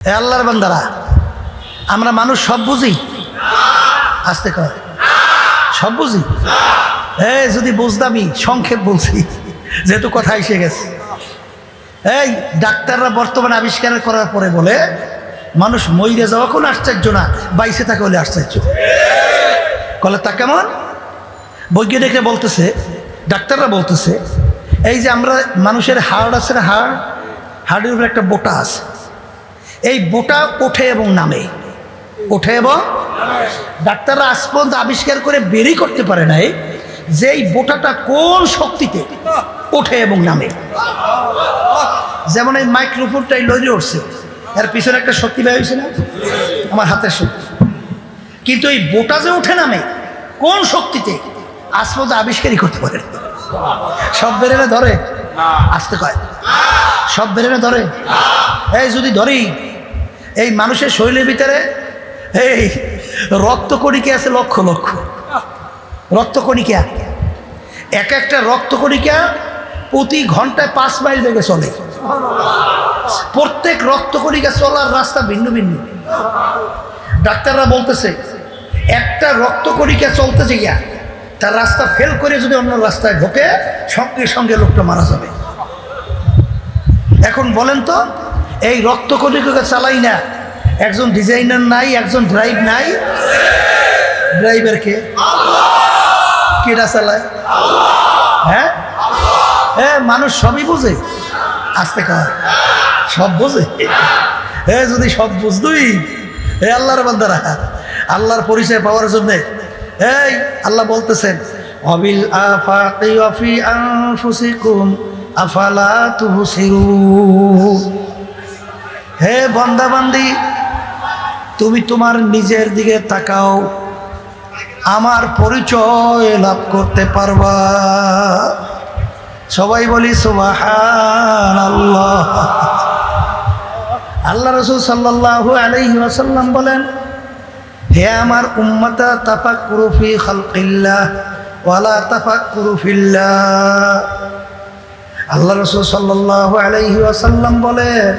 এ আল্লাহর বান্দারা, আমরা মানুষ সব বুঝি? আসতে কয়। সব বুঝি? এ, যদি বুঝতামই সংক্ষেপ বলছি, যেহেতু কথা এসে গেছে। এই, ডাক্তাররা বর্তমানে আবিষ্কার করার পরে বলে, মানুষ মইরে যাওয়া কোনো আশ্চর্য না, বাইসে থাকে বলে আশ্চর্য। কলে, তা কেমন? বৈজ্ঞানিকরা বলতেছে, ডাক্তাররা বলতেছে, এই যে আমরা মানুষের হাড় আছে না হাড়, হাড়ের উপরে একটা বোটা আছে। এই বোটা ওঠে এবং নামে। ওঠে এবং ডাক্তাররা আজ পর্যন্ত আবিষ্কার করে বেরই করতে পারে নাই যে এই বোটাটা কোন শক্তিতে ওঠে এবং নামে। যেমন এই মাইক্রোফোনটাই লইলে উঠছে। এর পিছনে একটা শক্তি ব্যয় হয়েছে না? আমার হাতের শক্তি। কিন্তু এই বোটা যে ওঠে নামে, কোন শক্তিতে আজ পর্যন্ত আবিষ্কারই করতে পারে। সব বেরেনে ধরে? আসতে কয়। সব বেরেনে ধরে? এই যদি ধরি এই মানুষের শরীরের ভিতরে এই রক্তকণিকা আছে লক্ষ লক্ষ। রক্তকণিকা। এক একটা রক্তকণিকা প্রতি ঘন্টায় পাঁচ মাইল বেগে চলে। প্রত্যেক রক্তকণিকা চলার রাস্তা ভিন্ন ভিন্ন। ডাক্তাররা বলতেছে, একটা রক্তকণিকা চলতেছে গিয়া, তার রাস্তা ফেল করে যদি অন্য রাস্তায় ঢোকে, সঙ্গে সঙ্গে লোকটা মারা যাবে। এখন বলেন তো এই রক্ত রক্তকণিকাকে চালাই না। একজন ডিজাইনার নাই, একজন ড্রাইভ নাই। ড্রাইভার কে? কেটা চালায়? হ্যাঁ? হ্যাঁ মানুষ সবই বোঝে। আসতে কয় সব বোঝে। এ, যদি সব বুঝতুই হে আল্লাহর বান্দারা। আল্লাহর পরিচয় পাওয়ার জন্যে। এই, আল্লাহ বলতেছেন, অবিল আফাকি অফি আনফুসিকুম, আফালা তুবসিরুন? হে বন্দাবান্দি, তুমি তোমার নিজের দিকে তাকাও, আমার পরিচয় লাভ করতে পারবা। সবাই বলি সুবাহান আল্লাহ আল্লাহ রসুল সাল্লাহ আলহি আসাল্লাম বলেন, হে আমার উম্মতা তাফাক কুরুফি খালকিল্লাহ ওয়ালা তাফাক কুরুফিল্লাহ আল্লাহ রসুল সাল্লাহ আলহি আসাল্লাম বলেন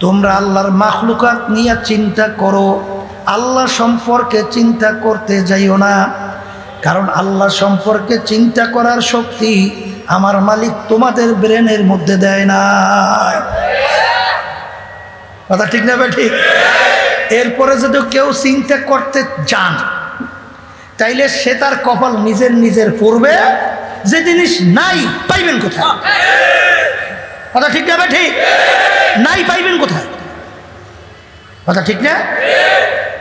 তোমরা আল্লাহর মাখলুকাত নিয়ে চিন্তা করো। আল্লাহ সম্পর্কে চিন্তা করতে যাইও না। কারণ আল্লাহ সম্পর্কে চিন্তা করার শক্তি আমার মালিক তোমাদের ব্রেনের মধ্যে দেয় না। কথা ঠিক না ঠিক। এরপরে যদি কেউ চিন্তা করতে চান, তাইলে সে তার কপাল নিজের নিজের পড়বে। যে জিনিস নাই, পাইবেন কোথায়? কথা ঠিক না ঠিক। নাই পাইবেন কোথায়? কথা ঠিক না?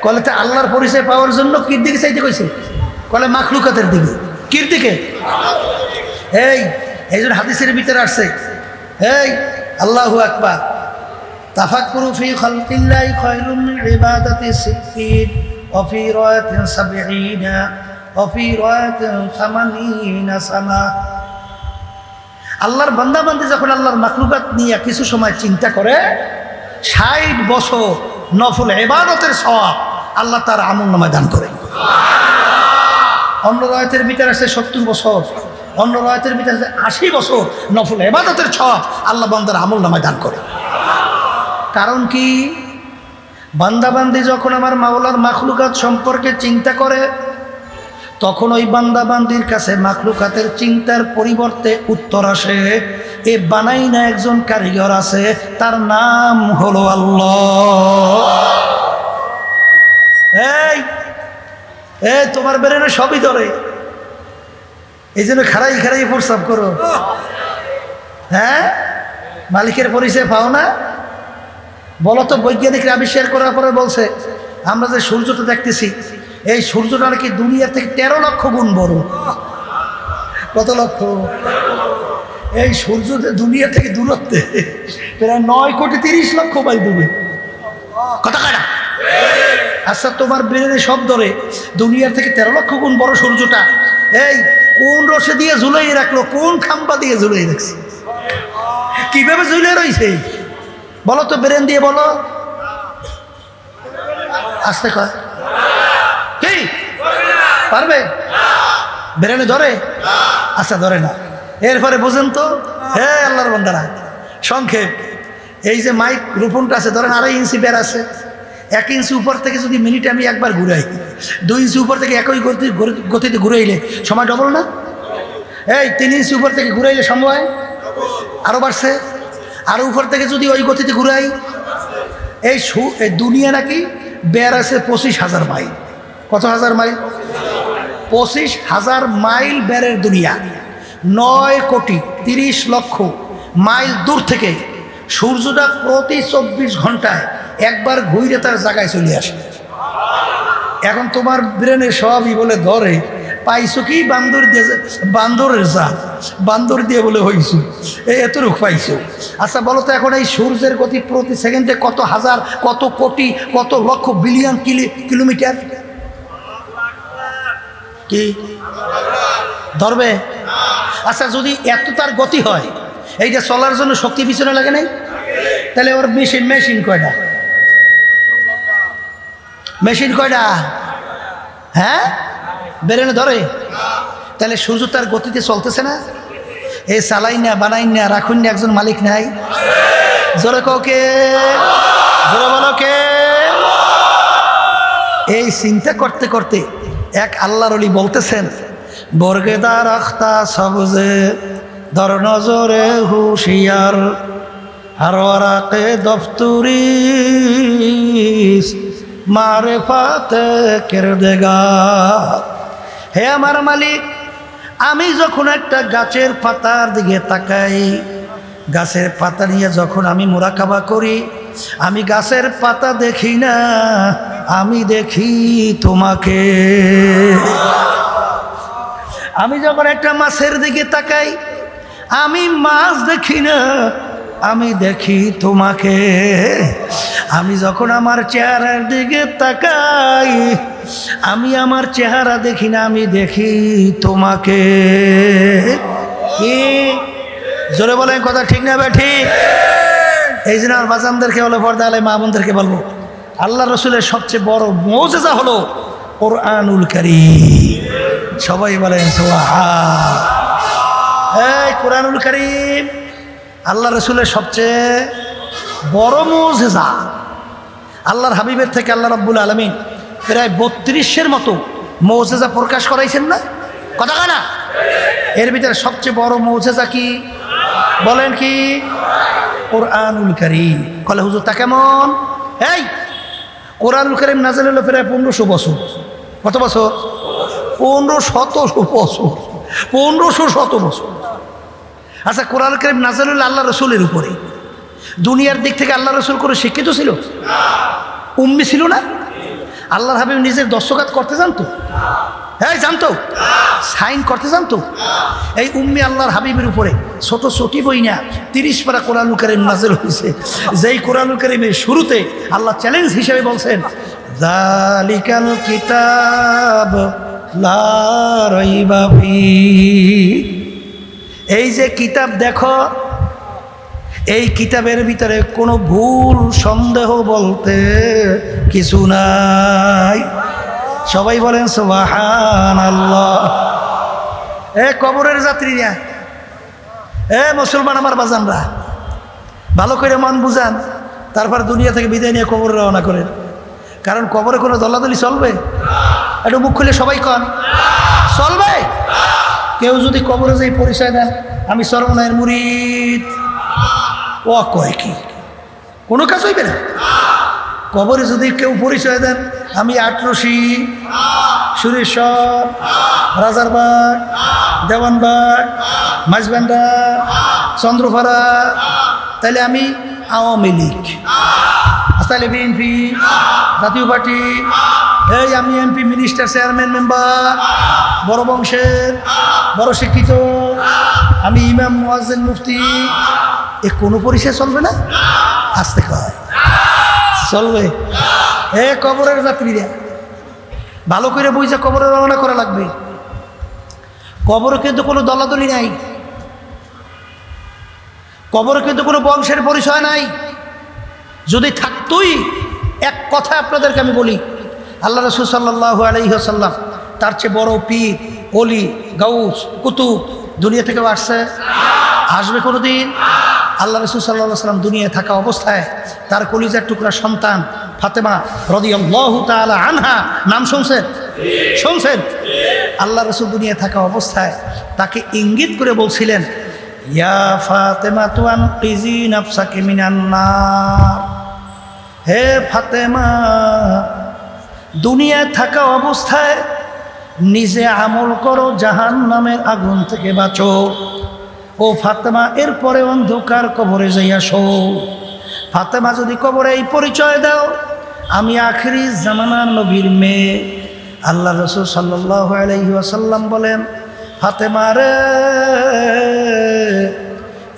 কলে তো আল্লাহর পরিচয় পাওয়ার জন্য কির দিকে চাইতে কইছে। কলে মাখলুকাতের দিকে। কির দিকে এই এই হাদিসের ভিতরে আসছে। এই, আল্লাহ আকবার। তাফাক্কুরু আল্লাহর বান্দাবান্দি যখন আল্লাহর মাকলুকাত নিয়ে কিছু সময় চিন্তা করে, ষাট বছর নফল এবাদতের সওয়াব আল্লাহ তার আমল নামায় দান করে অন্য রয়তের ভিতরে আছে সত্তর বছর, অন্য রয়তের ভিতরে আছে আশি বছর নফল এবাদতের সওয়াব আল্লাহ বান্দার আমল নামায় দান করে কারণ কি? বান্দাবান্দি যখন আমার মাওলার মাখলুকাত সম্পর্কে চিন্তা করে তখন ওই বান্দাবান্দির কাছে মাখলুকাতের চিন্তার পরিবর্তে উত্তর আসে, এ বানাই না একজন কারিগর আছে, তার নাম হলো আল্লাহ। এই এ তোমার বেরেনে সবই ধরে। এই জন্য খারাই খারাই প্রস্তাব করো। হ্যাঁ? মালিকের পরিচয় পাও না? বলো তো, বৈজ্ঞানিকরা আবিষ্কার করার পরে বলছে, আমরা যে সূর্যটা দেখতেছি এই সূর্যটা নাকি দুনিয়া থেকে তেরো লক্ষ গুণ বড়? কত লক্ষ? এই সূর্য দুনিয়া থেকে দূরত্বে, প্রায় নয় কোটি তিরিশ লক্ষ মাইল দূরে কথা কাটা আচ্ছা তোমার ব্রেনে সব ধরে দুনিয়ার থেকে তেরো লক্ষ গুণ বড় সূর্যটা, এই কোন রসে দিয়ে ঝুলাই রাখল? কোন খাম্পা দিয়ে ঝুলাই রাখছে? কীভাবে ঝুলে রয়েছে বলো তো ব্রেন দিয়ে বলো। আসতে কয়। কি পারবে? ব্রেনে ধরে? আচ্ছা ধরে না। এরপরে বুঝেন তো, হে আল্লাহর বন্দারা, সংক্ষেপ। এই যে মাইক রোপণটা আছে, ধরেন আড়াই ইঞ্চি বের আছে। এক ইঞ্চি উপর থেকে যদি মিনিটে আমি একবার ঘুরাই, দুই ইঞ্চি উপর থেকে একই গতি গতিতে ঘুরাইলে সময় ডবল না? এই, তিন ইঞ্চি উপর থেকে ঘুরাইলে সময় আরও বাড়ছে। আরও উপর থেকে যদি ওই গতিতে ঘুরাই এই দুনিয়া নাকি বের আছে পঁচিশ হাজার মাইল। কত হাজার মাইল? পঁচিশ হাজার মাইল বেরের দুনিয়া। নয় কোটি তিরিশ লক্ষ মাইল দূর থেকে সূর্যটা প্রতি চব্বিশ ঘন্টায় একবার ঘুরে তার জায়গায় চলে আসে। এখন তোমার ব্রেনে সবই বলে ধরে, পাইছো কি বান্দর দিয়ে বান্দরের জাত, বান্দর দিয়ে বলে হইছো এই এতটুক পাইছো। আচ্ছা বলো তো এখন এই সূর্যের গতি প্রতি সেকেন্ডে কত হাজার, কত কোটি, কত লক্ষ বিলিয়ন কিলি কিলোমিটার? কি? ধরবে? আচ্ছা যদি এত তার গতি হয় এইটা চলার জন্য শক্তি পিছনে লাগে নাই? তাহলে ওর মেশিন মেশিন কয়টা? মেশিন কয়টা? হ্যাঁ? বেরেনে ধরে? তাহলে সূর্য তার গতিতে চলতেছে না? এই চালাই না, বানাই না, রাখুন না, একজন মালিক নাই। জোরে কাউকে জোরে বলো কে? এই চিন্তা করতে করতে এক আল্লাহর অলি বলতেছেন বর্গেদার আখতা সবজে, ধর নজরে হুশিয়ার, আর ওরাকে দফতুরি মারে ফাতে কেড়ে দেগা হে আমার মালিক, আমি যখন একটা গাছের পাতার দিকে তাকাই, গাছের পাতা নিয়ে যখন আমি মোরাকাবা করি, আমি গাছের পাতা দেখি না আমি দেখি তোমাকে। আমি যখন একটা মাছের দিকে তাকাই, আমি মাছ দেখি না, আমি দেখি তোমাকে। আমি যখন আমার চেহারার দিকে তাকাই, আমি আমার চেহারা দেখি না, আমি দেখি তোমাকে। জোরে বলেন কথা ঠিক না বে, ঠিক? এই জন্য আমার বাজানদেরকে বলে পর্দা আলাই মা বোনদেরকে বলব। আল্লাহ রসুলের সবচেয়ে বড় মৌজেজা হলো কোরআনুল করিম। সবাই বলেন কোরআনুল করিম আল্লাহ রসুলের সবচেয়ে বড় মৌজেজা। আল্লাহর হাবিবের থেকে আল্লাহ রব্বুল আলমিন প্রায় বত্রিশের মতো মৌজেজা প্রকাশ করাইছেন না? কথা না? এর ভিতরে সবচেয়ে বড় মৌজেজা কি? বলেন কি? কোরআনুল করিম। কলে হুজুর তা কেমন? এই কোরআনুল করিম নাজেল হলো প্রায় পনেরোশো বছর। কত বছর? পনেরো শতশো বছর। পনেরোশো শত বছর। আচ্ছা কোরআন করিম নাজেল হলো আল্লাহ রসুলের উপরে। দুনিয়ার দিক থেকে আল্লাহ রসুল করে শিক্ষিত ছিল? উম্মি ছিল না? আল্লাহর হাবিব নিজের দর্শকাত করতে জানতো? হ্যাঁ জানতো সাইন করতে জানতো এই উম্মি আল্লাহর হাবিবের উপরে ছোট ছোটি বই না তিরিশ পারা কোরআন করিম নাজেল হয়েছে যেই কোরআন করিমের শুরুতে আল্লাহ চ্যালেঞ্জ হিসেবে বলছেন জালিকাল কিতাব। এই যে কিতাব দেখো, এই কিতাবের ভিতরে কোনো ভুল সন্দেহ বলতে কিছু নাই। সবাই বলেন সোহান আল্লাহ এ কবরের যাত্রীরা এ মুসলমান আমার বাজানরা। ভালো করে মন বুঝান, তারপর দুনিয়া থেকে বিদায় নিয়ে কবর রওনা করেন। কারণ কবরে কোনো দলাদলি চলবে? একটু মুখ খুলে সবাই কন। চলবে? কেউ যদি কবরে যাই পরিচয় দেন আমি সরমনায়ের মুরিদ। ও কয় কি? কোনো কাজ হইবে না? কবরে যদি কেউ পরিচয় দেন, আমি আটরশি সুরেশ্বর রাজারবাগ দেওয়ানবাগ মাঝবান্ডা চন্দ্রপাড়া তাহলে আমি আওয়ামী লীগ। তাহলে বিএনপি, জাতীয় পার্টি, এই আমি এমপি, মিনিস্টার, চেয়ারম্যান, মেম্বার, বড় বংশের, বড় শিক্ষিত, আমি ইমাম মুফতি, এ কোনো পরিচয় চলবে না? আসতে কয় চলবে। এ কবরের যাত্রীরা, ভালো করে বুঝে কবরে রওনা করা লাগবে। কবরে কিন্তু কোনো দলাদলি নাই। কবরে কিন্তু কোনো বংশের পরিচয় নাই। যদি থাকতোই, এক কথা আপনাদেরকে আমি বলি, আল্লাহ রসুল সাল্লাহ আলহিহাসাল্লাম তার চেয়ে বড় পীর অলি গাউস, কুতুব দুনিয়া থেকে আসছে? আসবে কোনো দিন আল্লাহ রসুল সাল্লাহ সাল্লাম দুনিয়ায় থাকা অবস্থায় তার কলিজার টুকরা সন্তান ফাতেমা রদিয়াল্লাহ আনহা। নাম শুনছেন? শুনছেন? আল্লাহ রসুল দুনিয়ায় থাকা অবস্থায় তাকে ইঙ্গিত করে বলছিলেন, ইয়া ফাতেমা তুয়ান কিজি নাফসাকে হে ফাতেমা, দুনিয়ায় থাকা অবস্থায় নিজে আমল করো জাহান নামের আগুন থেকে বাঁচো। ও ফাতেমা, এরপরে অন্ধকার কবরে যাইয়া শো। ফাতেমা, যদি কবরে এই পরিচয় দাও, আমি আখরি জামানার নবীর মেয়ে। আল্লাহ রসুল সাল্লাহ আলহি আসাল্লাম বলেন, ফাতেমা রে,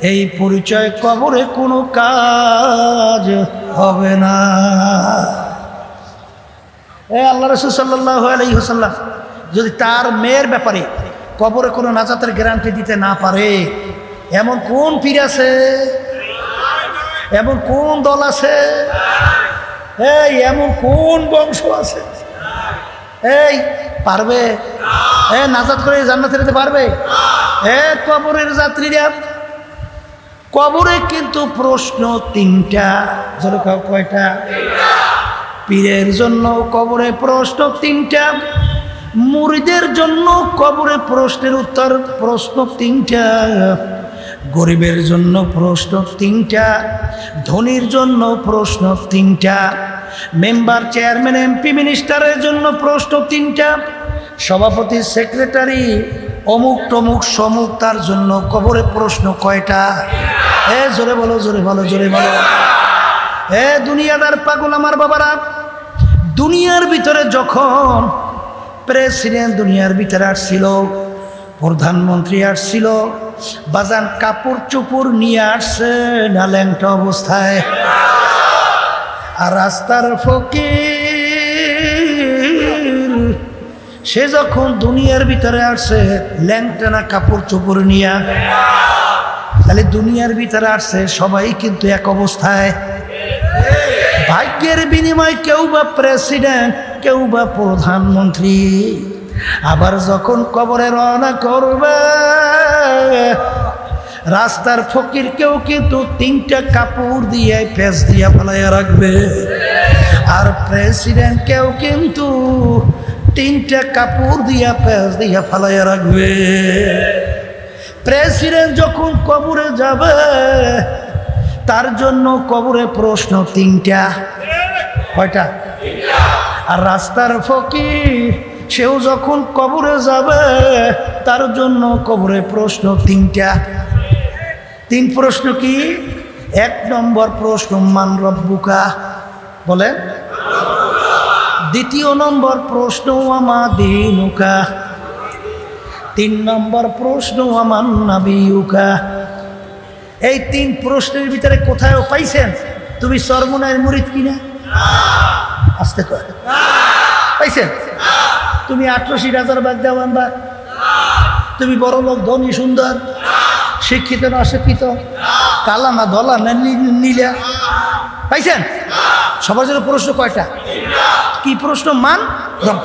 এই পরিচয় কবরে কোনো কাজ হবে না। এ আল্লাহ রসুল সাল্লাহ আলহি হাসাল্লাম যদি তার মেয়ের ব্যাপারে কবরে কোনো নাজাতের গ্যারান্টি দিতে না পারে। এমন কোন পীর আছে? এমন কোন দল আছে? এই, এমন কোন বংশ আছে? এই, পারবে? এ নাজাত করে জান্নাতে যেতে পারবে? এ, কবরের যাত্রীরা। কবরে কিন্তু প্রশ্ন তিনটা, জোরে কয়টা? পীরের জন্য কবরে প্রশ্ন তিনটা। মুরিদের জন্য কবরে প্রশ্নের উত্তর, প্রশ্ন তিনটা। গরিবের জন্য প্রশ্ন তিনটা, ধনীর জন্য প্রশ্ন তিনটা, মেম্বার, চেয়ারম্যান, এমপি, মিনিস্টারের জন্য প্রশ্ন তিনটা, সভাপতি, সেক্রেটারি, অমুক টমুক, সমুক, তার জন্য কবরে প্রশ্ন কয়টা? এ, জোরে বলো জোরে বলো জোরে বলো। এ, দুনিয়াদার পাগল আমার বাবারা, দুনিয়ার ভিতরে যখন প্রেসিডেন্ট দুনিয়ার ভিতরে আসছিল, প্রধানমন্ত্রী আসছিল, বাজান কাপড় চুপুর নিয়ে আসছে না ল্যাংটা অবস্থায়। আর রাস্তার ফকির, সে যখন দুনিয়ার ভিতরে আসছে, ল্যাংটা না কাপড় চুপুর নিয়ে। তাহলে দুনিয়ার ভিতরে আসছে সবাই কিন্তু এক অবস্থায়। ভাগ্যের বিনিময় কেউ বা প্রেসিডেন্ট কেউ বা প্রধানমন্ত্রী, আবার যখন কবরে রওনা করবে, রাস্তার ফকির কেউ কিন্তু তিনটা কাপড় দিয়ে পেঁচ দিয়ে ফেলাইয়া রাখবে। আর প্রেসিডেন্ট কেউ কিন্তু তিনটা কাপড় দিয়া পেঁচ দিয়া ফেলাইয়া রাখবে। প্রেসিডেন্ট যখন কবরে যাবে, তার জন্য কবরে প্রশ্ন তিনটা। কয়টা? আর রাস্তার ফকির, সেও যখন কবরে যাবে, তার জন্য কবরে প্রশ্ন তিনটা। তিন প্রশ্ন কি? এক নম্বর প্রশ্ন, মান রব্বুকা? বলে? দ্বিতীয় নম্বর প্রশ্ন আমা দিনুকা? তিন নম্বর প্রশ্ন আমার নাবিউকা এই তিন প্রশ্নের ভিতরে কোথায় পাইছেন? তুমি সর্বনায়ের মুরিদ কিনা? আসতে কয় পাইছেন? তুমি আঠারোশি হাজার বাদ দেওয়ান বা তুমি বড় লোক, ধনী, সুন্দর। শিক্ষিত না অশিক্ষিত। কালা না ধলা, না নীলা। পাইছেন? সবার জন্য প্রশ্ন কয়টা? কি প্রশ্ন? মান? রব।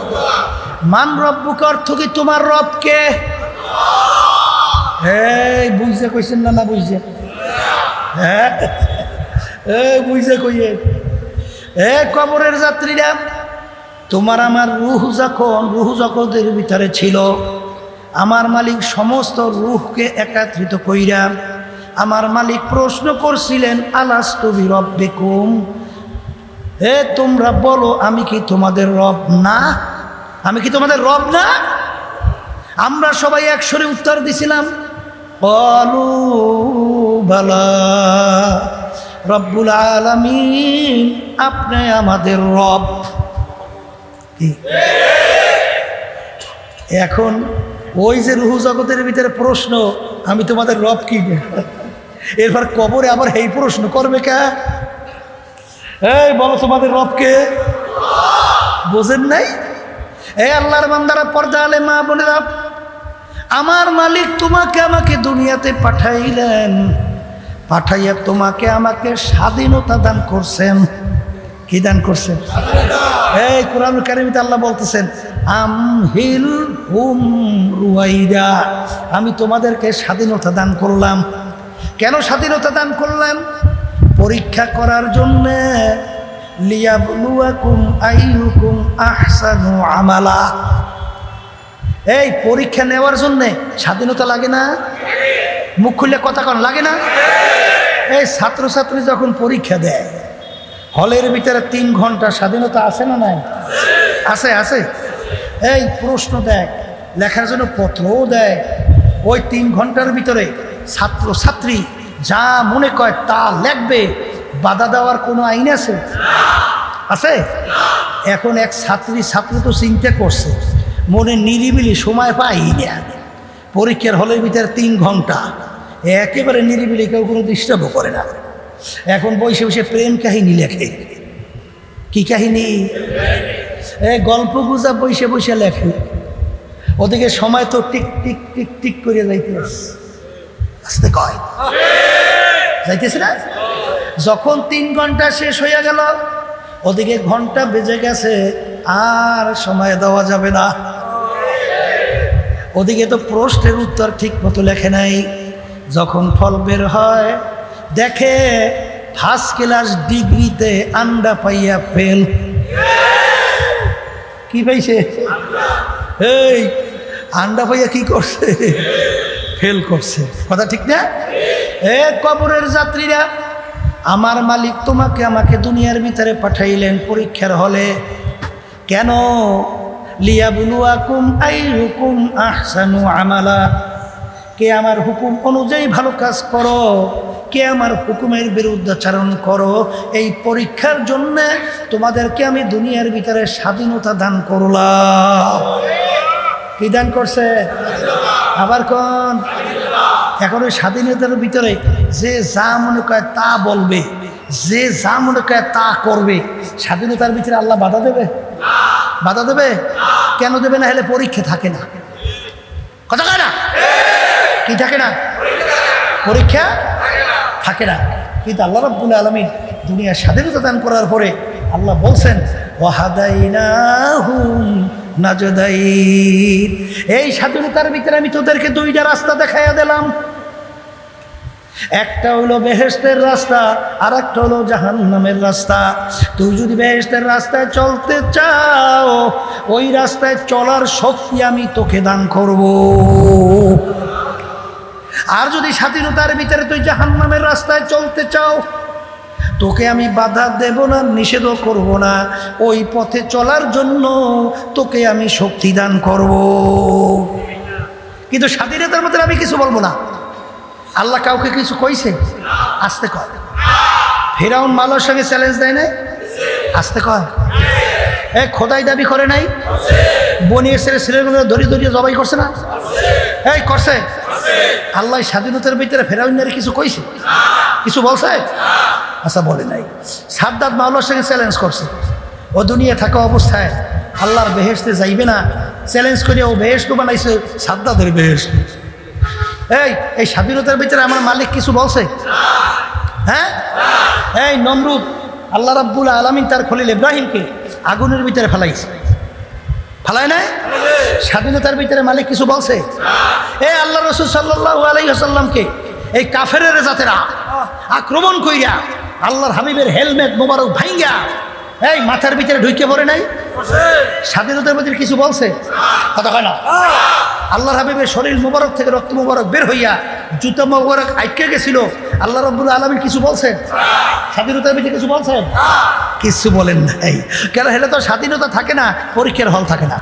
মান রব্বুকে অর্থ কি তোমার রবকে? এই বুঝছে কইছেন না না বুঝছে হ্যাঁ? এই বুঝছে কইয়ে এ কবরের যাত্রীরা, তোমার আমার রুহ যখন, রুহ জগতের ভিতরে ছিল, আমার মালিক সমস্ত রুহকে একত্রিত কইরা আমার মালিক প্রশ্ন করছিলেন আলাস তুমি রব বেকুম হে তোমরা বলো, আমি কি তোমাদের রব না? আমি কি তোমাদের রব না? আমরা সবাই একসরে উত্তর দিছিলাম। বলু বালা। রব্বুল আলামিন আপনি আমাদের রব। কি? এখন ওই যে রুহু জগতের ভিতরে প্রশ্ন, আমি তোমাদের রব কি? এরপর কবরে আবার এই প্রশ্ন করবে কে? এই বলো তোমাদের রবকে বোঝেন নাই? এই আল্লাহর বান্দারা পর্দা আলে মা বোনেরা, আমার মালিক তোমাকে আমাকে দুনিয়াতে পাঠাইলেন। পাঠাইয়া তোমাকে আমাকে স্বাধীনতা দান করছেন। কি দান করছেন? এই কোরআন কারিমিতে আল্লাহ বলতেছেন আমহিল হুম আমি তোমাদেরকে স্বাধীনতা দান করলাম। কেন স্বাধীনতা দান করলাম? পরীক্ষা করার জন্যে। আমালা। এই পরীক্ষা নেওয়ার জন্যে স্বাধীনতা লাগে না? মুখ খুললে কথা কন, লাগে না? এই ছাত্রছাত্রী যখন পরীক্ষা দেয়, হলের ভিতরে তিন ঘণ্টা স্বাধীনতা আছে না নাই? আছে আছে। এই প্রশ্ন দেয় লেখার জন্য পত্রও দেয়। ওই তিন ঘণ্টার ভিতরে ছাত্র ছাত্রী যা মনে কয় তা লেখবে, বাধা দেওয়ার কোনো আইন আছে? আছে? এখন এক ছাত্রী ছাত্র তো চিন্তা করছে, মনে নিরিবিলি সময় পাই না। পরীক্ষার হলের ভিতরে তিন ঘণ্টা। একেবারে নিরিবিলি, কেউ কোনো ডিস্টার্বও করে না। এখন বসে বসে প্রেম কাহিনী লেখে। কি কাহিনী? এ গল্প গুজা বসে বসে লেখে। ওদিকে সময় তো টিক টিক টিক টিক করে যাইতেছে আসতে কয়। যাইতেছে না? যখন তিন ঘণ্টা শেষ হইয়া গেল, ওদিকে ঘণ্টা বেজে গেছে, আর সময় দেওয়া যাবে না। ওদিকে তো প্রশ্নের উত্তর ঠিক মতো লেখে নাই। যখন ফল বের হয়, দেখে ফার্স্ট ক্লাস ডিগ্রিতে আন্ডা পাইয়া ফেল। কি পাইছে? এই, আন্ডা পাইয়া কি করছে? ফেল করছে। কথা ঠিক না? এ কবরের যাত্রীরা, আমার মালিক তোমাকে আমাকে দুনিয়ার ভিতরে পাঠাইলেন পরীক্ষার হলে। কেন? লিয়াবুলুয়াকুম আই হুকুম আহসানু আমালা। কে আমার হুকুম অনুযায়ী ভালো কাজ করো, কে আমার হুকুমের বিরুদ্ধাচারণ করো, এই পরীক্ষার জন্য তোমাদেরকে আমি দুনিয়ার ভিতরে স্বাধীনতা দান করলাম। কি দান করছে? আবার কোন? এখন ওই স্বাধীনতার ভিতরে যে যা মনে করে তা বলবে, যে যা মনে করে তা করবে, স্বাধীনতার ভিতরে আল্লাহ বাধা দেবে? বাধা দেবে? কেন দেবে না? হলে পরীক্ষা থাকে না। কথা কয় না? কি থাকে না? পরীক্ষা থাকে না। কিন্তু আল্লাহ রব্বুল আলমী দুনিয়ার স্বাধীনতা দান করার পরে আল্লাহ বলছেন এই স্বাধীনতার ভিতরে আমি তোদেরকে দুইটা রাস্তা দেখাইয়া দিলাম। একটা হলো বেহেস্তের রাস্তা আর একটা হলো জাহান্নামের রাস্তা। তুই যদি বেহেস্তের রাস্তায় চলতে চাও, ওই রাস্তায় চলার শক্তি আমি তোকে দান করব। আর যদি স্বাধীনতার ভিতরে তুই জাহান্নামের রাস্তায় চলতে চাও, তোকে আমি বাধা দেব না, নিষেধও করব না। ওই পথে চলার জন্য তোকে আমি শক্তি দান করব। কিন্তু স্বাধীনতার মধ্যে আমি কিছু বলব না। আল্লাহ কাউকে কিছু কইছে? আসতে কয়। ফেরাউন মালার সঙ্গে চ্যালেঞ্জ দেয় নাই? আসতে কয়। এ, খোদাই দাবি করে নাই? বনিয়ে ছেলে ছেলেগুলো ধরি ধরিয়ে জবাই করছে না? এই, করছে? আল্লাহ স্বাধীনতার ভিতরে ফেরাউনের কিছু কইছে? কিছু বলছে? আচ্ছা বলে নাই। সাদ্দাত মাওলার সঙ্গে চ্যালেঞ্জ করছে। ও দুনিয়া থাকা অবস্থায় আল্লাহর বেহেস্তে যাইবে না। চ্যালেঞ্জ করে ও বেহেস্ত বানাইছে সাদ্দাতের বেহেস্ত এই এই স্বাধীনতার ভিতরে আমার মালিক কিছু বলছে? হ্যাঁ? এই নমরুদ, আল্লাহ রাব্বুল আলমিন তার খলিল ইব্রাহিমকে আগুনের ভিতরে ফেলাইছে। ফেলায় নাই? স্বাধীনতার ভিতরে মালিক কিছু বলছে? এ আল্লাহ রসুল সাল্লাহ আলাইসাল্লামকে এই কাফের জাতেরা আক্রমণ কইরা আল্লাহর হাবিবের হেলমেট মোবারক ভাইঙ্গা এই মাথার ভিতরে ঢুকে পড়ে নাই? স্বাধীনতার ভিতরে কিছু বলছে? কথা হয় না? আল্লাহ হাবিবের শরীর মুবারক থেকে রক্ত মুবারক বের হইয়া জুতো মুবারক আটকে গেছিল। আল্লাহ রব্বুল আলমীর কিছু বলছেন? স্বাধীনতার ভিতরে কিছু বলছেন? কিছু বলেন নাই। কেন হেলে তো স্বাধীনতা থাকে না পরীক্ষার হল থাকে না।